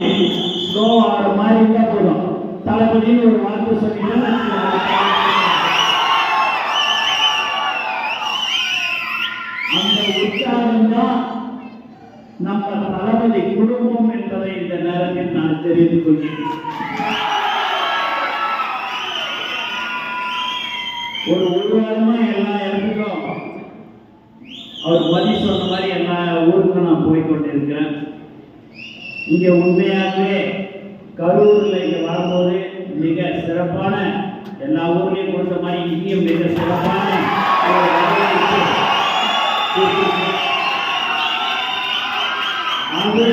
Slow ஆகிற மாதிரி இருந்தால் போதும். தளபதினு ஒரு வார்த்தை சொன்னீங்கன்னா அந்த உற்சாகம் தான் நம்ம தளபதி குடும்பம் என்பதை இந்த நேரத்தில் நான் தெரிந்து கொள்கிறேன். ஒரு ஒரு எல்லா இடத்துக்கும் அவர் பதில் சொன்ன மாதிரி எல்லா ஊருக்கும் நான் போய்கொண்டிருக்கிறேன் இங்கே உண்மையாகவே கரூரில் இங்கே வரும்போது மிக சிறப்பான எல்லா ஊர்லேயும் கொடுத்த மாதிரி இங்கேயும் மிக சிறப்பான அது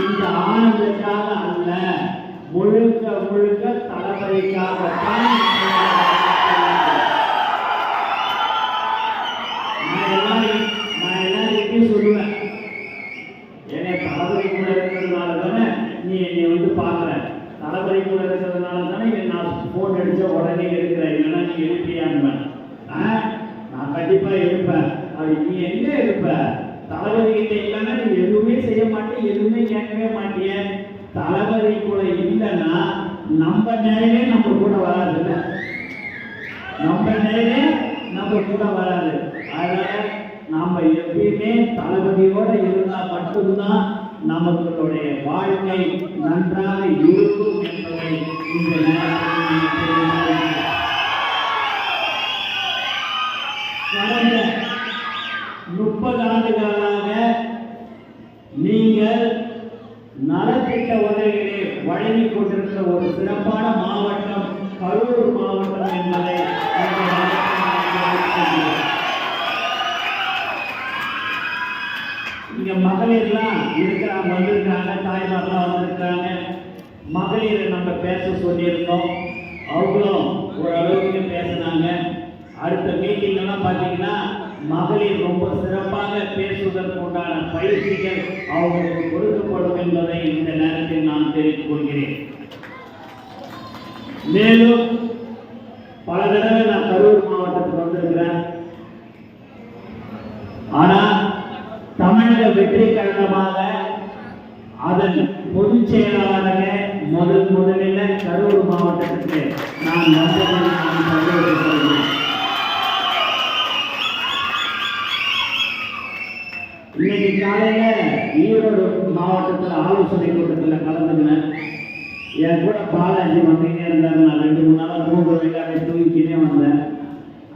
இந்த ஆனந்தக்காக அல்ல முழுக்க முழுக்க தளபதிக்காகத்தான் நான் எல்லாரும் நான் எல்லாருக்கிட்டையும் சொல்லுவேன் ஏன்னா தளபதி கூட இருக்கிறதுனால தானே நீ என்னை வந்து பார்க்குற தளபதி கூட இருக்கிறதுனால தானே இவன் நான் ஃபோன் அடிச்ச உடனே இருக்கிற இல்லைன்னா நீ எழுப்பியான்பேன் ஆ கண்டிப்பா இருப்ப. இருப்பேன் அது நீ என்ன இருப்ப? தளபதி கிட்ட இல்லைன்னா நீ எதுவுமே செய்ய மாட்டேன் எதுவுமே கேட்கவே மாட்டிய. தளபதி கூட இல்லைன்னா நம்ம நிலையிலே நம்ம கூட வராதுல்ல நம்ம நிலையிலே நம்ம கூட வராது. அதனால நாம எப்பயுமே தளபதியோட இருந்தா மட்டும்தான் நமக்களுடைய வாழ்க்கை நன்றாக இருக்கும் என்பதை இந்த நேரத்தில் நான் தெரிவித்துக் கொள்கிறேன். கடந்த முப்பது ஆண்டுகளாக நீங்கள் நலத்திட்ட உதவிகளை வழங்கிக் கொண்டிருக்கிற ஒரு சிறப்பான மாவட்டம் கரூர் மாவட்டம் என்பதை இந்த நேரத்தில் நான் தெரிவித்துக் கொள்கிறேன். இங்க மகளிர்லாம் இருக்கிறாங்க வந்திருக்காங்க தாய்மார்லாம் வந்திருக்காங்க மகளிரை நம்ம பேச சொல்லியிருந்தோம். அவங்களும் ஓரளவுக்கு பேசினாங்க. அடுத்த மீட்டிங் எல்லாம் பார்த்தீங்கன்னா மகளிர் ரொம்ப சிறப்பாக பேசுவதற்கு உண்டான பயிற்சிகள் அவங்களுக்கு கொடுக்கப்படும் என்பதை இந்த நேரத்தில் நான் தெரிவித்துக் கொள்கிறேன். மேலும் பல தடவை நான் கரூர் மாவட்டத்தில் வந்திருக்கிறேன் ஆனா தமிழக வெற்றி கழகமாக அதன் பொதுச் செயலாளராக முதல் முதலில் கரூர் மாவட்டத்துக்கு நான் இன்னைக்கு காலையில ஈரோடு மாவட்டத்தில் ஆலோசனை கூட்டத்தில் கலந்துக்கினேன் என் கூட பாலாஜி வந்துட்டே இருந்தார். நான் ரெண்டு மூணு நாளாக தூங்குறதுக்காக வைக்காத தூங்கிக்கினே வந்தேன்.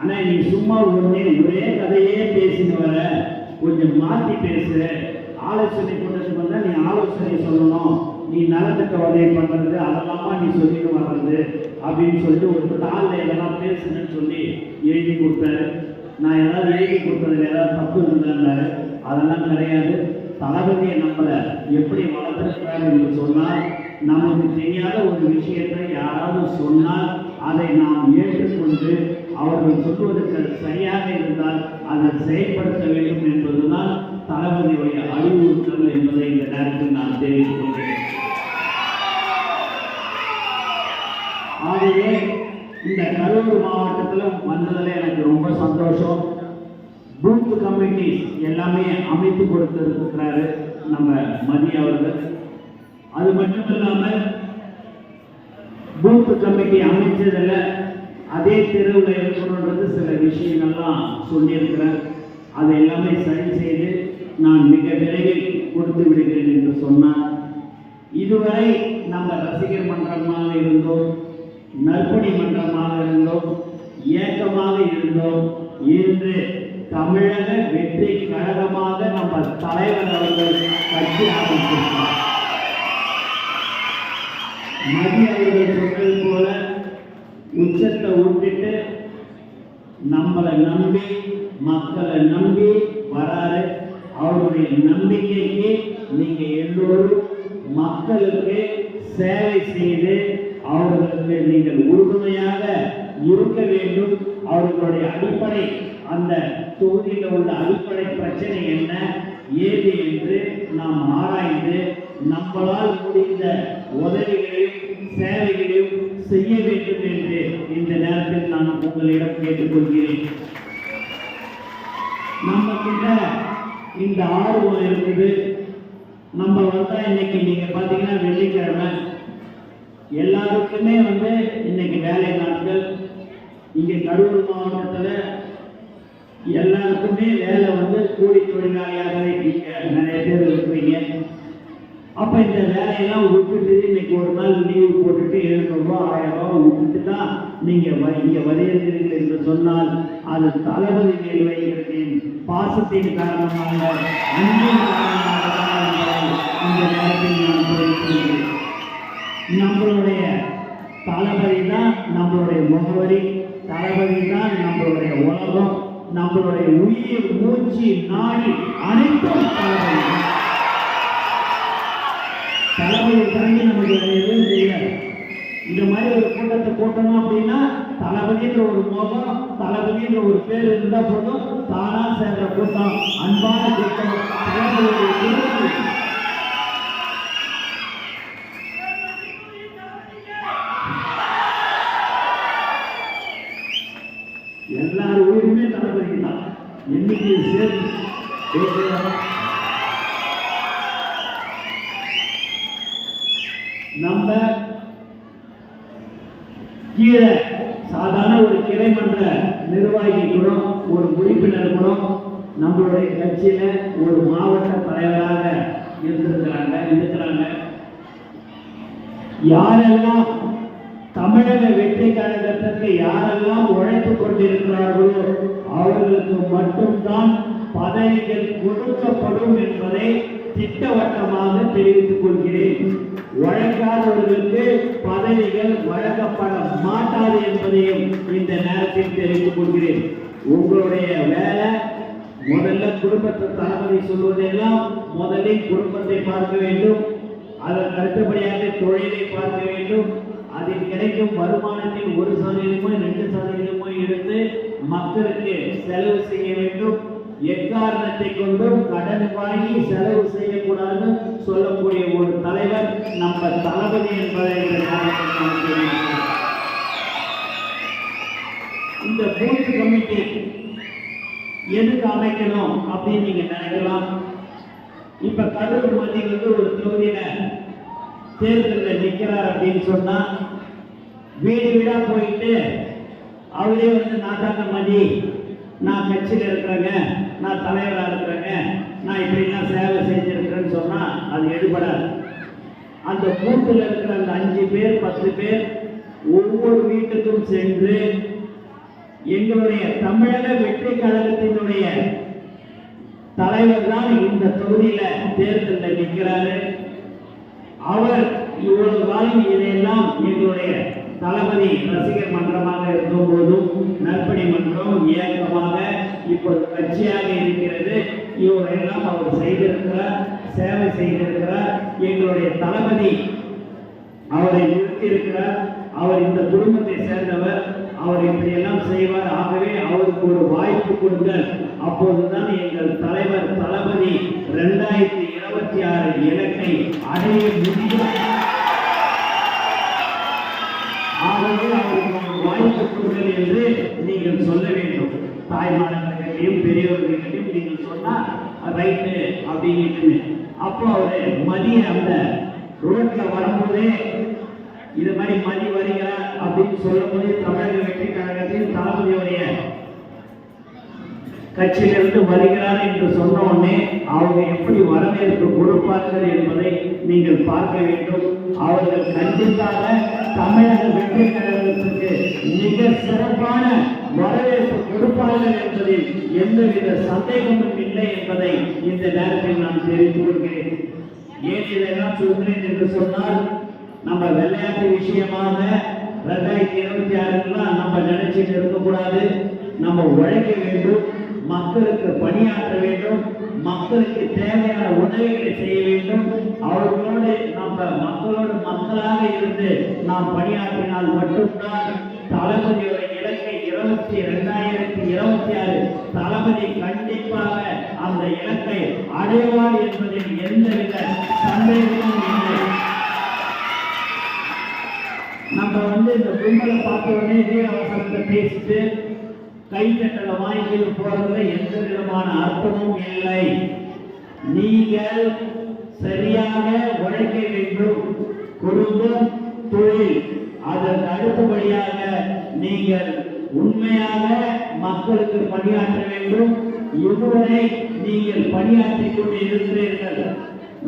ஆனால் நீ சும்மா ஒன்றே ஒரே கதையே பேசின்னு வர கொஞ்சம் மாற்றி பேசு. ஆலோசனை கூட்டத்துக்கு வந்தால் நீ ஆலோசனை சொல்லணும். நீ நலத்துக்கு உதவி பண்ணுறது அதெல்லாமா சொல்லிக்க சொல்லிட்டு வர்றது அப்படின்னு சொல்லிட்டு ஒரு தாளில் எதெல்லாம் பேசுங்கன்னு சொல்லி எழுதி கொடுத்தாரு. நான் ஏதாவது எழுதி கொடுத்ததுல ஏதாவது தப்பு இருந்தாரு அதெல்லாம் கிடையாது. தளபதியை நம்மளை எப்படி வளர்த்துருக்கிறார் என்று சொன்னால் நமக்கு தெரியாத ஒரு விஷயத்தை யாராவது சொன்னால் அதை நாம் ஏற்றுக்கொண்டு அவர்கள் சொல்வதற்கு சரியாக இருந்தால் அதை செயல்படுத்த வேண்டும் என்பதுதான் தளபதியுடைய அறிவுறுத்தல் என்பதை இந்த நேரத்தில் நான் தெரிவித்துக் கொண்டேன் ஆகவே இந்த கரூர் மாவட்டத்தில் வந்ததில் எனக்கு ரொம்ப சந்தோஷம். பூத் கமிட்டி எல்லாமே அமைத்து கொடுத்துருக்கிறாரு நம்ம மதி அவர்கள். அது மட்டும் இல்லாமல் பூத் கமிட்டி அமைச்சதில் அதே தெருவில் இருக்கணுன்றது சில விஷயங்கள்லாம் சொல்லியிருக்கிறேன் அதை எல்லாமே சரி செய்து நான் மிக விரைவில் கொடுத்து விடுகிறேன் என்று சொன்னார். இதுவரை நம்ம ரசிகர் மன்றமாக இருந்தோம். நற்பணி மன்றமாக இருந்தோம் இயக்கமாக இருந்தோம். இன்று தமிழக வெற்றி கழகமாக நம்ம தலைவர் அவர்கள் கட்சி ஆரம்பித்திருக்கிறார் மதிய அவர்கள் சொன்னது போல உச்சத்தை விட்டுட்டு நம்மளை நம்பி மக்களை நம்பி வராரு. அவருடைய நம்பிக்கைக்கு நீங்க எல்லோரும் மக்களுக்கு சேவை செய்து அவர்களுக்கு நீங்கள் உறுதுணையாக இருக்க வேண்டும். அவர்களுடைய அடிப்படை அந்த தொகுதியில் உள்ள அடிப்படை பிரச்சனை என்ன? ஏது என்று நாம் ஆராய்ந்து நம்மளால் முடிந்த உதவிகளையும் சேவைகளையும் செய்ய வேண்டும் என்று இந்த நேரத்தில் நான் உங்களிடம் கேட்டுக்கொள்கிறேன். நம்ம கிட்ட இந்த ஆர்வம் இருக்குது. நம்ம வந்தா இன்னைக்கு நீங்க பாத்தீங்கன்னா எல்லாருக்குமே வந்து இன்னைக்கு வேலை நாட்கள். இங்கே கரூர் மாவட்டத்தில் எல்லாருக்குமே வேலை வந்து கூலி தொழிலாளியாக நீங்க நிறைய பேர் இருக்கிறீங்க அப்ப இந்த வேலையெல்லாம் விட்டுட்டு இன்னைக்கு ஒரு நாள் லீவு போட்டுட்டு எழுநூறுபா ஆயிரம் ரூபாய் விட்டுட்டு தான் நீங்க வ- இங்க வருகிறீர்கள் என்று சொன்னால் அது தளபதி மேல் வைக்கிறதின் பாசத்தின் காரணமாக அன்பின் காரணமாக தான் இந்த நேரத்தில் நான் தெரிவிக்கிறேன் நம்மளுடைய தளபதி தான் நம்மளுடைய முகவரி தளபதி தான் நம்மளுடைய உலகம் நம்மளுடைய உயிர் மூச்சு நாடி அனைத்தும் தளபதி தளபதி தங்கி நமக்கு எதுவும் தெரியாது. இந்த மாதிரி ஒரு கூட்டத்தை கூட்டணும் அப்படின்னா தளபதின்ற ஒரு முகம் தளபதின்ற ஒரு பேர் இருந்தால் போதும் தானா சேர்ற கூட்டம் அன்பான கூட்டம் தளபதியுடைய குடும்பம். எல்லார் உயிருமே தளபதி தான் என்னைக்கு சேர்ந்து பேசுகிறோம். நம்ம கீழே சாதாரண ஒரு கிளைமன்ற நிர்வாகி கூட ஒரு உறுப்பினர் கூட நம்மளுடைய கட்சியில ஒரு மாவட்ட தலைவராக இருந்திருக்கிறாங்க இருக்கிறாங்க யாரெல்லாம் தமிழக வெற்றி கழகத்திற்கு யாரெல்லாம் உழைத்துக் கொண்டிருக்கிறார்களோ அவர்களுக்கு மட்டும்தான் பதவிகள் கொடுக்கப்படும் என்பதை திட்டவட்டமாக தெரிவித்துக் கொள்கிறேன். உழைக்காதவர்களுக்கு பதவிகள் வழங்கப்பட மாட்டாது என்பதையும் இந்த நேரத்தில் தெரிவித்துக் கொள்கிறேன். உங்களுடைய வேலை முதல்ல குடும்பத்தை தளபதி சொல்வதெல்லாம் முதலில் குடும்பத்தை பார்க்க வேண்டும். அதற்கு அடுத்தபடியாக தொழிலை பார்க்க வேண்டும். அதில் கிடைக்கும் வருமானத்தில் ஒரு சதவீதமோ ரெண்டு சதவீதமோ எடுத்து மக்களுக்கு செலவு செய்ய வேண்டும். எக்காரணத்தை கொண்டும் கடன் வாங்கி செலவு செய்யக்கூடாதுன்னு சொல்லக்கூடிய ஒரு தலைவர் நம்ம தளபதி என்பதை இந்த நேரத்தில் பூத் கமிட்டி எதுக்கு அமைக்கணும் அப்படின்னு நீங்க நினைக்கலாம்? இப்ப கடலூர் மதி வந்து ஒரு தொகுதியில தேர்தலில் நிற்கிறார் அப்படின்னு சொன்னால் வீடு வீடாக போயிட்டு அவரே வந்து நான் தாங்க நான் கட்சியில் இருக்கிறேங்க. நான் தலைவராக இருக்கிறேங்க. நான் இப்படிலாம் சேவை செஞ்சுருக்கிறேன்னு சொன்னால் அது எடுபடாது. அந்த கூட்டில் இருக்கிற அந்த அஞ்சு பேர் பத்து பேர் ஒவ்வொரு வீட்டுக்கும் சென்று எங்களுடைய தமிழக வெற்றி கழகத்தினுடைய தலைவர் தான் இந்த தொகுதியில் தேர்தலில் நிற்கிறாரு அவர் இவ்வளவு காலம் இதையெல்லாம் எங்களுடைய தளபதி ரசிகர் மன்றமாக இருக்கும் போதும் நற்பணி மன்றம் இயக்கமாக இப்போது கட்சியாக இருக்கிறது. இவரையெல்லாம் அவர் செய்திருக்கிறார் சேவை செய்திருக்கிறார். எங்களுடைய தளபதி அவரை நிறுத்தியிருக்கிறார். அவர் இந்த குடும்பத்தை சேர்ந்தவர். அவர் இப்படியெல்லாம் செய்வார். ஆகவே அவருக்கு ஒரு வாய்ப்பு கொடுங்கள். அப்போதுதான் எங்கள் தலைவர் தளபதி ரெண்டாயிரத்தி இருபத்தி ஆறு இலக்கை அடைய முடியும். ஆகவே அவருக்கு வாய்ப்பு கொடுங்கள் என்று நீங்கள் சொல்ல வேண்டும். தாய்மார்களையும் பெரியவர்களையும் நீங்கள் சொன்னா ரைட்டு அப்படின்னு அப்போ அவர் மதிய அந்த ரோட்ல வரும்போதே இது மாதிரி மதி வருகிறார் அப்படின்னு சொல்லும்போது தமிழக வெற்றி கழகத்தின் தளபதியுடைய கட்சியிலிருந்து வருகிறார் என்று சொன்ன உடனே அவங்க எப்படி வரவேற்பு கொடுப்பார்கள் என்பதை நீங்கள் பார்க்க வேண்டும். அவர்கள் கண்டிப்பாக தமிழக வெற்றி கழகத்திற்கு மிக சிறப்பான வரவேற்பு கொடுப்பார்கள் என்பதில் எந்தவித சந்தேகமும் இல்லை என்பதை இந்த நேரத்தில் நான் தெரிவித்துக் கொள்கிறேன். ஏன் இதெல்லாம் சொல்கிறேன் என்று சொன்னால் நம்ம விளையாட்டு விஷயமாக ரெண்டாயிரத்தி இருபத்தி ஆறுலாம் நம்ம நினைச்சிட்டு இருக்கக்கூடாது. நம்ம உழைக்க வேண்டும். மக்களுக்கு பணியாற்ற வேண்டும் மக்களுக்கு தேவையான உதவிகளை செய்ய வேண்டும். அவர்களோடு நம்ம மக்களோடு மக்களாக இருந்து நாம் பணியாற்றினால் மட்டும்தான் தளபதியோட இலக்கை இருபத்தி இரண்டாயிரத்தி இருபத்தி ஆறு தளபதி கண்டிப்பாக அந்த இலக்கை அடைவார் என்பதில் எந்தவித சந்தேகமும் இல்லை. நம்ம வந்து இந்த கும்பலை பார்த்த உடனே வீரவசனத்தை பேசிட்டு கைத்தட்டலை வாங்கிட்டு போறதுல எந்த விதமான அர்த்தமும் இல்லை. நீங்கள் சரியாக உழைக்க வேண்டும். குடும்பம் தொழில் நீங்கள் உண்மையாக மக்களுக்கு பணியாற்ற வேண்டும். இதுவரை நீங்கள் பணியாற்றிக் கொண்டு இருக்கிறீர்கள்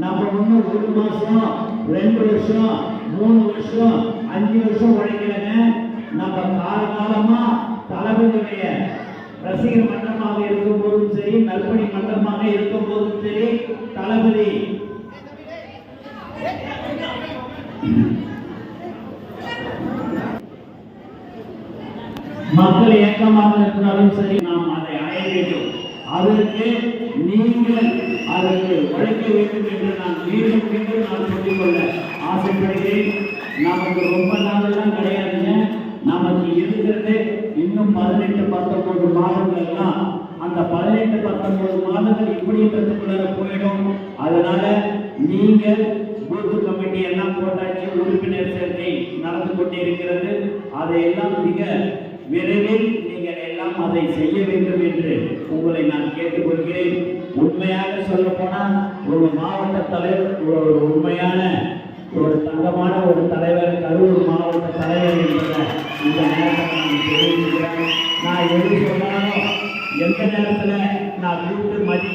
நம்ம இன்னும் ஒரு மாசம் ரெண்டு வருஷம் மூணு வருஷம் அஞ்சு வருஷம் உழைக்கிறேங்க. நம்ம காலகாலமா தலைமையுடைய ரசிகர் மன்றமாக இருக்கும் போதும் சரி நல்பணி மன்றமாக இருக்கும் போதும் சரி தளபதி. மக்கள் ஏக்கமாக இருந்தாலும் சரி நாம் அதை அடைய வேண்டும். அதற்கு நீங்கள் அதற்கு உழைக்க வேண்டும் என்று நான் மீண்டும் மீண்டும் நான் சொல்லிக்கொள்ள ஆசைப்படுகிறேன். நமக்கு ரொம்ப நாளெல்லாம் கிடையாதுங்க. நமக்கு இருக்கிறது இன்னும் பதினெட்டு பத்தொன்பது மாதங்கள்லாம் அந்த பதினெட்டு பத்தொன்பது மாதங்கள் இப்படின்றதுக்குள்ள போயிடும். அதனால நீங்கள் பூத்து கமிட்டி எல்லாம் போட்டாச்சு உறுப்பினர் சேர்க்கை நடந்து கொண்டிருக்கிறது. அதையெல்லாம் மிக விரைவில் நீங்கள் எல்லாம் அதை செய்ய வேண்டும் என்று உங்களை நான் கேட்டுக்கொள்கிறேன். உண்மையாக சொல்ல போனால் ஒரு மாவட்ட தலைவர் ஒரு உண்மையான ஒரு தங்கமான ஒரு தலைவர் எந்த நேரத்தில் நான் கூப்பிட்டு மதி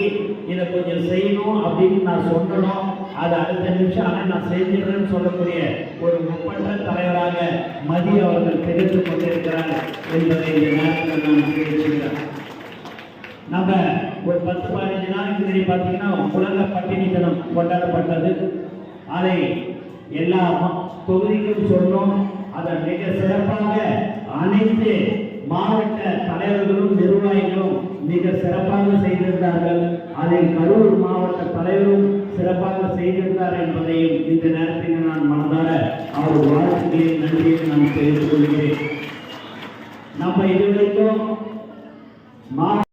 இதை கொஞ்சம் செய்யணும் அப்படின்னு நான் சொல்லணும் அது அடுத்த நிமிஷம் ஆனால் நான் செஞ்சிடறேன்னு சொல்லக்கூடிய ஒரு முப்பட்ட தலைவராக மதி அவர்கள் தெரிந்து கொண்டிருக்கிறார் என்பதை இந்த நேரத்தில் நான் தெரிவிச்சுக்கிறேன் நம்ம ஒரு பத்து பதினஞ்சு நாளைக்கு முன்னாடி பார்த்தீங்கன்னா உலக பட்டினி தினம் கொண்டாடப்பட்டது. அதை எல்லா ம- தொகுதிக்கும் சொன்னோம் அதை மிக சிறப்பாக அனைத்து மாவட்ட தலைவர்களும் நிர்வாகிகளும் மிக சிறப்பாக செய்திருந்தார்கள். அதில் கரூர் மாவட்ட தலைவரும் சிறப்பாக செய்திருந்தார் என்பதையும் இந்த நேரத்தில் நான் மனதார அவர் வாழ்த்துக்களின் நன்றியை நான் தெரிந்து கொள்கிறேன். நம்ம இதுவரைக்கும் மா